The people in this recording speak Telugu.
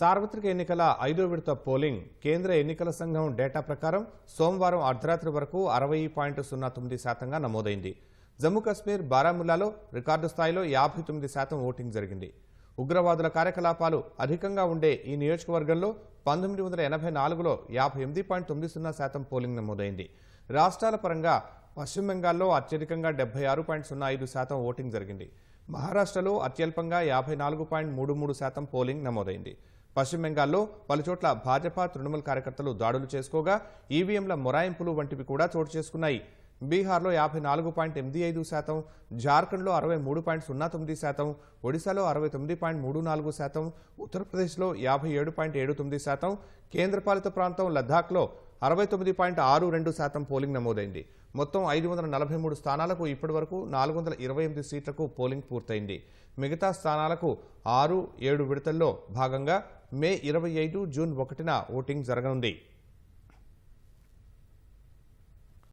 సార్వత్రిక ఎన్నికల ఐదో విడత పోలింగ్ కేంద్ర ఎన్నికల సంఘం డేటా ప్రకారం సోమవారం అర్ధరాత్రి వరకు అరవై పాయింట్ సున్నా తొమ్మిది శాతంగా నమోదైంది. జమ్మూ కాశ్మీర్ బారాముల్లాలో రికార్డు స్థాయిలో యాభై తొమ్మిది శాతం ఓటింగ్ జరిగింది. ఉగ్రవాదుల కార్యకలాపాలు అధికంగా ఉండే ఈ నియోజకవర్గంలో పంతొమ్మిది వందల ఎనభై నాలుగులో యాభై ఎనిమిది పాయింట్ తొమ్మిది సున్నా శాతం పోలింగ్ నమోదైంది. రాష్ట్రాల పరంగా పశ్చిమ బెంగాల్లో అత్యధికంగా డెబ్బై ఆరు పాయింట్ సున్నా ఐదు శాతం ఓటింగ్ జరిగింది. మహారాష్ట్రలో అత్యల్పంగా యాభై నాలుగు పాయింట్ మూడు మూడు శాతం పోలింగ్ నమోదైంది. పశ్చిమ బెంగాల్లో పలుచోట్ల భాజపా తృణమూల్ కార్యకర్తలు దాడులు చేసుకోగా ఈవీఎంల మొరాయింపులు వంటివి కూడా చోటు చేసుకున్నాయి. బీహార్లో యాభై నాలుగు పాయింట్ ఎనిమిది ఐదు శాతం జార్ఖండ్లో అరవై మూడు పాయింట్ సున్నా తొమ్మిది శాతం ఒడిశాలో అరవై తొమ్మిది పాయింట్ మూడు నాలుగు శాతం ఉత్తరప్రదేశ్లో యాభై ఏడు పాయింట్ ఏడు తొమ్మిది శాతం కేంద్రపాలిత ప్రాంతం లద్దాఖ్లో అరవై తొమ్మిది పాయింట్ ఆరు రెండు శాతం పోలింగ్ నమోదైంది. మొత్తం ఐదు వందల నలభై మూడు స్థానాలకు ఇప్పటివరకు నాలుగు వందల ఇరవై ఎనిమిది సీట్లకు పోలింగ్ పూర్తయింది. మిగతా స్థానాలకు ఆరు ఏడు విడతల్లో భాగంగా మే ఇరవై ఐదు జూన్ ఒకటిన ఓటింగ్ జరగనుంది.